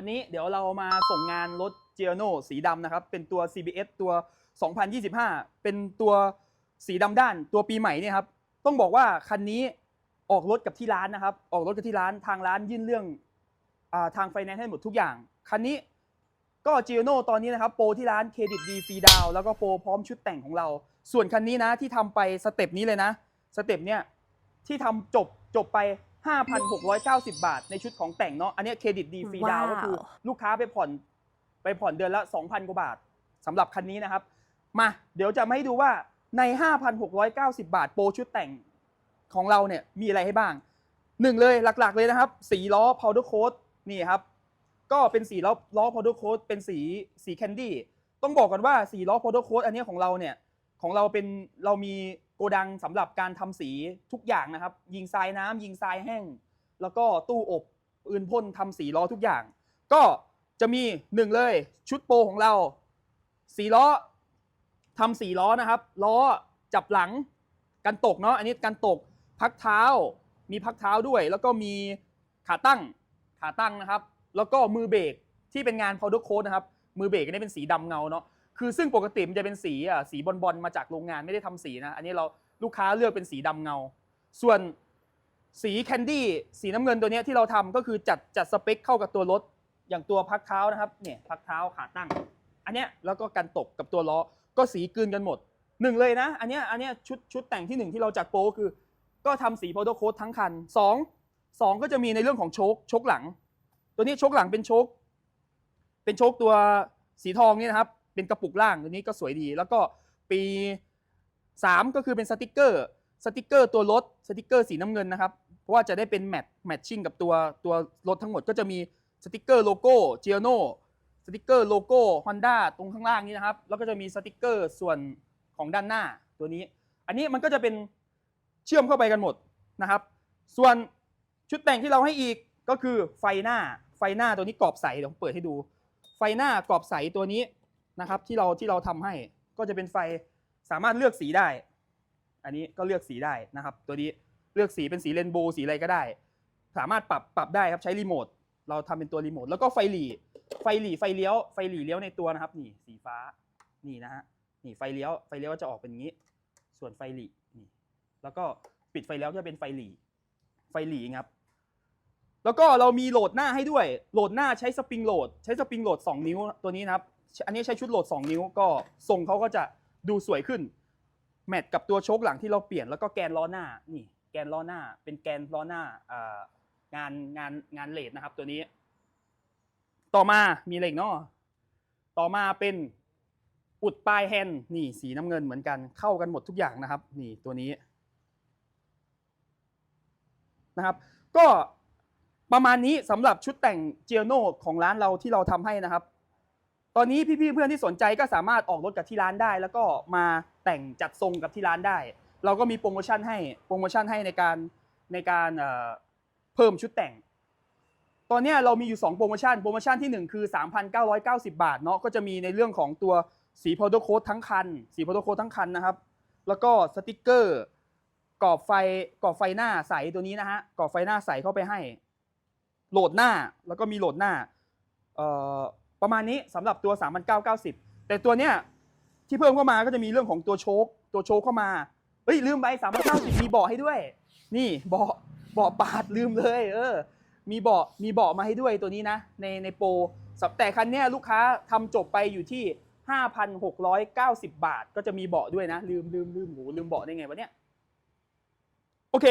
วันนี้เดี๋ยวเรามาส่งงานรถ g i o n o สีดำนะครับ เป็นตัว CBS ตัว 2025 เป็นตัวสีดำด้านตัวปีใหม่เนี่ยครับ ต้องบอกว่าคันนี้ออกรถกับที่ร้านนะครับ ออกรถกับที่ร้านทางร้านยื่นเรื่องอทางไฟแนนซ์ให้หมดทุกอย่าง คันนี้ก็ g i o n o ตอนนี้นะครับโปรที่ร้านเครดิตดีฟรีดาวแล้วก็โปรพร้อมชุดแต่งของเรา ส่วนคันนี้นะที่ทำไปสเต็ปนี้เลยนะ สเต็ปเนี่ยที่ทำจบจบไป 5,690 บาท ในชุดของแต่งเนาะอันเนี้ยเครดิตดีฟรีดาวน์ก็คือว้าวลูกค้าไปผ่อนไปผ่อนเดือนละ 2,000 กว่าบาทสำหรับคันนี้นะครับ มาเดี๋ยวจะมาให้ดูว่าใน 5,690 บาท โปรชุดแต่งของเราเนี่ยมีอะไรให้บ้างหนึ่งเลยหลักๆเลยนะครับ สีล้อ powder coat นี่ครับ ก็เป็นสีล้อล้อ powder coat เป็นสีสีแคนดี้ต้องบอกก่อนว่าสีล้อ powder coat อันเนี้ยของเราเนี่ยของเราเป็นเรามี โกดังสำหรับการทำสีทุกอย่างนะครับ ยิงทรายน้ำยิงทรายแห้ง แล้วก็ตู้อบอื่นพ่นทำสีล้อทุกอย่าง ก็จะมีหนึ่งเลยชุดโปรของเราสีล้อทำสีล้อนะครับ ล้อจับหลังกันตกเนาะอันนี้กันตกพักเท้า มีพักเท้าด้วย แล้วก็มีขาตั้งขาตั้งนะครับ แล้วก็มือเบรกที่เป็นงาน powder coat นะครับ มือเบรกอันนี้เป็นสีดำเงาเนาะ คือซึ่งปกติมันจะเป็นสีอะสีบอลๆมาจากโรงงานไม่ได้ทำสีนะ อันนี้เราลูกค้าเลือกเป็นสีดำเงา ส่วนสีแคนดี้สีน้ำเงินตัวนี้ที่เราทำก็คือจัดจัดสเปคเข้ากับตัวรถอย่างตัวพักเท้านะครับเนี่ยพักเท้าขาตั้ง อันเนี้ยแล้วก็กันตกกับตัวล้อก็สีกลืนกันหมดหนึ่งเลยนะ อันเนี้ยอันเนี้ยชุดชุดแต่งที่หนึ่งที่เราจัดโปรก็คือ ก็ทำสีโพโตโค t ทั้งคันสองสองก็จะมีในเรื่องของโชคโชคหลัง ตัวนี้โชคหลังเป็นโชคเป็นโชคตัวสีทองนี่นะครับ เป็นกระปุกล่างตัวนี้ก็สวยดี แล้วก็ปี 3 ก็คือเป็นสติกเกอร์สติกเกอร์ตัวรถสติกเกอร์สีน้ำเงินนะครับ เพราะว่าจะได้เป็นแมทแมทชิ่งกับตัวตัวรถทั้งหมดก็จะมีสติกเกอร์โลโก้เจียโนสติกเกอร์โลโก้ฮอนด้าตรงข้างล่างนี้นะครับ แล้วก็จะมีสติกเกอร์ส่วนของด้านหน้าตัวนี้ อันนี้มันก็จะเป็นเชื่อมเข้าไปกันหมดนะครับ ส่วนชุดแต่งที่เราให้อีกก็คือไฟหน้าไฟหน้าตัวนี้กรอบใสเดี๋ยวผมเปิดให้ดู ไฟหน้ากรอบใสตัวนี้ นะครับที่เราที่เราทำให้ก็จะเป็นไฟสามารถเลือกสีได้ อันนี้ก็เลือกสีได้นะครับ ตัวนี้เลือกสีเป็นสีเรนโบว์สีอะไรก็ได้ สามารถปรับปรับได้ครับใช้รีโมทเราทำเป็นตัวรีโมทแล้วก็ไฟหลีไฟหลีไฟเลี้ยวไฟหลีเลี้ยวในตัวนะครับ นี่สีฟ้านี่นะฮะนี่ไฟเลี้ยวไฟเลี้ยวจะออกเป็นอย่างนี้ ส่วนไฟหลีนี่แล้วก็ปิดไฟแล้วจะเป็นไฟหลีไฟหลีครับแล้วก็เรามีโหลดหน้าให้ด้วย โหลดหน้าใช้สปริงโหลด ใช้สปริงโหลด 2 นิ้วตัวนี้นะครับ อันนี้ใช้ชุดโหลด 2 นิ้วก็ทรงเขาก็จะดูสวยขึ้น แมทกับตัวโชคหลังที่เราเปลี่ยนแล้วก็แกนล้อหน้านี่ แกนล้อหน้า เป็นแกนล้อหน้างานงานงานเลดนะครับตัวนี้ ต่อมามีอะไรอีกเนาะต่อมาเป็นอุดปลายแฮนด์นี่สีน้ำเงินเหมือนกันเข้ากันหมดทุกอย่างนะครับ นี่ตัวนี้นะครับ ก็ประมาณนี้สำหรับชุดแต่งเจียโนของร้านเราที่เราทำให้นะครับ ตอนนี้พี่ๆเพื่อนที่สนใจก็สามารถออกรถกับที่ร้านได้ แล้วก็มาแต่งจัดทรงกับที่ร้านได้ เราก็มีโปรโมชั่นให้โปรโมชั่นให้ในการในการเอ่อเพิ่มชุดแต่ง ตอนนี้เรามีอยู่ 2 โปรโมชั่นโปรโมชั่นที่ 1 คือ 3,990 บาทเนาะก็จะมีในเรื่องของตัวสีโพโตโคตทั้งคันสีโพโตโคตทั้งคันนะครับ แล้วก็สติกเกอร์กรอบไฟกรอบไฟหน้าใสตัวนี้นะฮะกรอบไฟหน้าใสเข้าไปให้ โหลดหน้าแล้วก็มีโหลดหน้าเอ่อ ประมาณนี้สำหรับตัว 3,990 แต่ตัวเนี้ยที่เพิ่มเข้ามาก็จะมีเรื่องของตัวโชคตัวโชคเข้ามาเฮ้ยลืมไป3,990มีเบาะให้ด้วย นี่เบาะเบาะปาดลืมเลย เออ มีเบาะมีเบาะมาให้ด้วยตัวนี้นะ ในในโปรแต่คันเนี้ยลูกค้าทำจบไปอยู่ที่ 5,690 บาท ก็จะมีเบาะด้วยนะ ลืมลืมลืมโหลืมเบาะได้ไงวะเนี่ยโอเค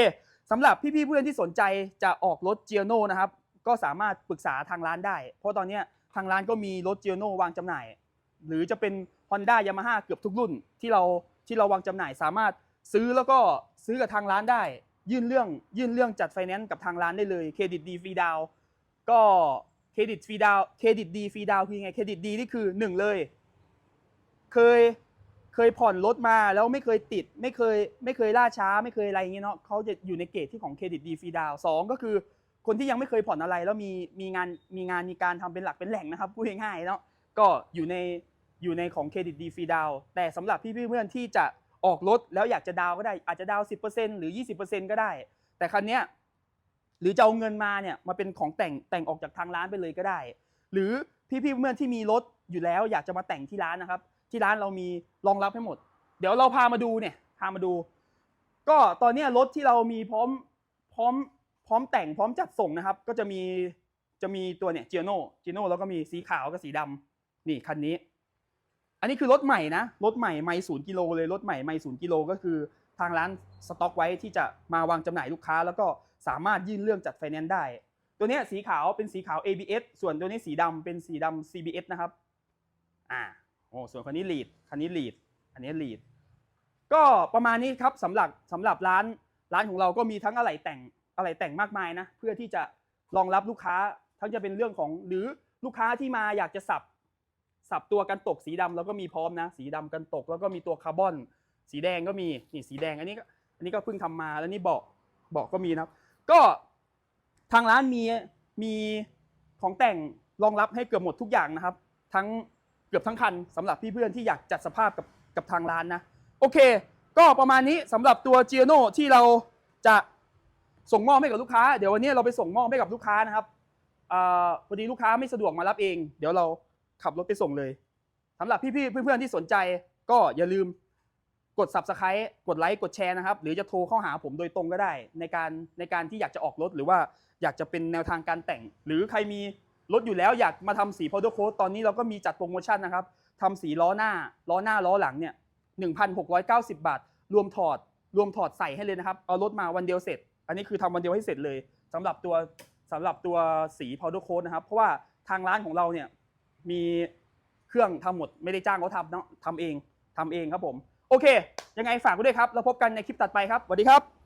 สำหรับพี่ๆเพื่อนที่สนใจจะออกรถเจียโนนะครับ ก็สามารถปรึกษาทางร้านได้ เพราะตอนเนี้ย ทางร้านก็มีรถเจียโนวางจำหน่าย หรือจะเป็น Honda Yamaha เกือบทุกรุ่นที่เราที่เราวางจำหน่ายสามารถซื้อแล้วก็ซื้อกับทางร้านได้ ยื่นเรื่องยื่นเรื่องจัดไฟแนนซ์กับทางร้านได้เลยเครดิตดีฟรีดาวก็เครดิตฟรีดาวเครดิตดีฟรีดาวคือไงเครดิตดีนี่คือหนึ่งเลย เคยเคยผ่อนรถมาแล้วไม่เคยติด ไม่เคยไม่เคยล่าช้าไม่เคยอะไรอย่างเงี้ยเนาะเขาจะอยู่ในเกณฑ์ที่ของเครดิตดีฟรีดาวสองก็คือ คนที่ยังไม่เคยผ่อนอะไรแล้วมีมีงานมีงานมีการทำเป็นหลักเป็นแหล่งนะครับพูดง่ายๆเนาะก็อยู่ในอยู่ในของเครดิตดีฟรีดาวแต่สำหรับพี่เพื่อนที่จะออกรถแล้วอยากจะดาวก็ได้อาจจะดาว 10%หรือ 20%ก็ได้ แต่คันเนี้ยหรือจะเอาเงินมาเนี่ยมาเป็นของแต่งแต่งออกจากทางร้านไปเลยก็ได้ หรือพี่ๆเพื่อนที่มีรถอยู่แล้วอยากจะมาแต่งที่ร้านนะครับ ที่ร้านเรามีรองรับให้หมด เดี๋ยวเราพามาดูเนี่ยพามาดู ก็ตอนนี้รถที่เรามีพร้อมพร้อม พร้อมแต่งพร้อมจัดส่งนะครับ ก็จะมีจะมีตัวเนี่ยเจีโน่เจีโน่แล้วก็มีสีขาวกับสีดำนี่คันนี้ อันนี้คือรถใหม่นะรถใหม่ไม่ศูนย์กิโลเลยรถใหม่ไม่ศูนย์กิโลก็คือทางร้านสต็อกไว้ที่จะมาวางจำหน่ายลูกค้า แล้วก็สามารถยื่นเรื่องจัดไฟแนนซ์ได้ ตัวเนี้ยสีขาวเป็นสีขาว ABS ส่วนตัวนี้สีดำเป็นสีดำ CBS นะครับอ่าโอ้ส่วนคันนี้ lead คันนี้ lead อันนี้ lead ก็ประมาณนี้ครับสำหรับสำหรับร้านร้านของเราก็มีทั้งอะไรแต่ง อะไรแต่งมากมายนะเพื่อที่จะรองรับลูกค้าทั้งจะเป็นเรื่องของหรือลูกค้าที่มาอยากจะสับสับตัวกันตกสีดำแล้วก็มีพร้อมนะ สีดำกันตก แล้วก็มีตัวคาร์บอน สีแดงก็มีนี่สีแดงอันนี้ก็อันนี้ก็เพิ่งทำมาแล้วนี่เบาะเบาะก็มีนะครับ ก็ทางร้านมีมีของแต่งรองรับให้เกือบหมดทุกอย่างนะครับ ทั้งเกือบทั้งคันสำหรับพี่เพื่อนที่อยากจัดสภาพกับกับทางร้านนะ โอเค ก็ประมาณนี้สำหรับตัว g i o n o ที่เราจะ ส่งมอบให้กับลูกค้า เดี๋ยววันนี้เราไปส่งมอบให้กับลูกค้านะครับอพอดีลูกค้าไม่สะดวกมารับเอง เดี๋ยวเราขับรถไปส่งเลยสำหรับพี่ๆเพื่อนๆที่สนใจ ก็อย่าลืมกด subscribe กดไลค์กดแชร์นะครับ หรือจะโทรเข้าหาผมโดยตรงก็ได้ ในการในการที่อยากจะออกรถหรือว่าอยากจะเป็นแนวทางการแต่ง หรือใครมีรถอยู่แล้วอยากมาทำสี powder coat ตอนนี้เราก็มีจัดโปรโมชั่นนะครับทำสีล้อหน้าล้อหน้าล้อหลังเนี่ย1,690 บาท รวมถอด รวมถอดใส่ให้เลยนะครับ เอารถมาวันเดียวเสร็จ อันนี้คือทำวันเดียวให้เสร็จเลยสำหรับตัวสำหรับตัวสี powder coat นะครับ เพราะว่าทางร้านของเราเนี่ยมีเครื่องทำหมดไม่ได้จ้างเขาทำเนาะทำเองทำเองครับผม โอเค ยังไงฝากไว้ด้วยครับ แล้วพบกันในคลิปตัดไปครับสวัสดีครับ